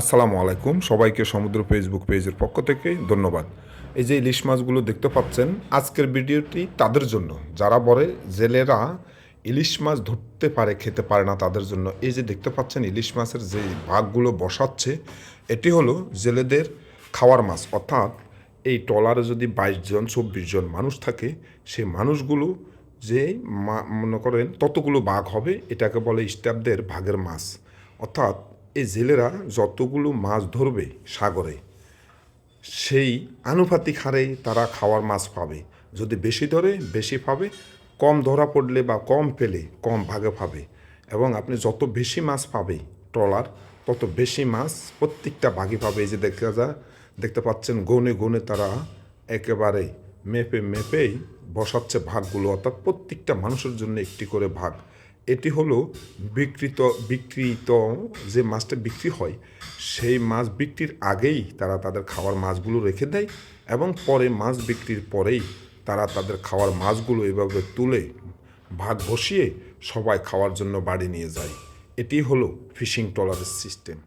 আসসালামু আলাইকুম। সবাইকে সমুদ্র ফেসবুক পেজের পক্ষ থেকে ধন্যবাদ। এই যে ইলিশ মাছগুলো দেখতে পাচ্ছেন, আজকের ভিডিওটি তাদের জন্য। যারা বলে জেলেরা ইলিশ মাছ ধরতে পারে, খেতে পারে না তাদের জন্য, এই যে দেখতে পাচ্ছেন ইলিশ মাছের যে ভাগগুলো বসাচ্ছে, এটি হলো জেলেদের খাওয়ার মাছ। অর্থাৎ এই ট্রলারে যদি বাইশ জন, চব্বিশ জন মানুষ থাকে সেই মানুষগুলো যে মনে করেন ততগুলো বাঘ হবে, এটাকে বলে স্টাফদের ভাগের মাছ। অর্থাৎ এই জেলেরা যতগুলো মাছ ধরবে সাগরে, সেই আনুপাতিক হারে তারা খাওয়ার মাছ পাবে। যদি বেশি ধরে, বেশি পাবে, কম ধরা পড়লে বা কম পেলে কম ভাগে পাবে। এবং আপনি যত বেশি মাছ পাবে ট্রলার, তত বেশি মাছ প্রত্যেকটা ভাগে পাবে। এই যে দেখা যা, দেখতে পাচ্ছেন গনে গনে তারা একেবারে মেপে, মেপেই বসাচ্ছে ভাগগুলো। অর্থাৎ প্রত্যেকটা মানুষের জন্য একটি করে ভাগ। এটি হলো বিকৃত, বিক্রিত যে মাছটা বিক্রি হয়, সেই মাছ বিক্রির আগেই তারা তাদের খাওয়ার মাছগুলো রেখে দেয় এবং পরে মাছ বিক্রির পরেই তারা তাদের খাওয়ার মাছগুলো এভাবে তুলে, ভাগ বসিয়ে সবাই খাওয়ার জন্য বাড়ি নিয়ে যায়। এটি হলো ফিশিং ট্রলারের সিস্টেম।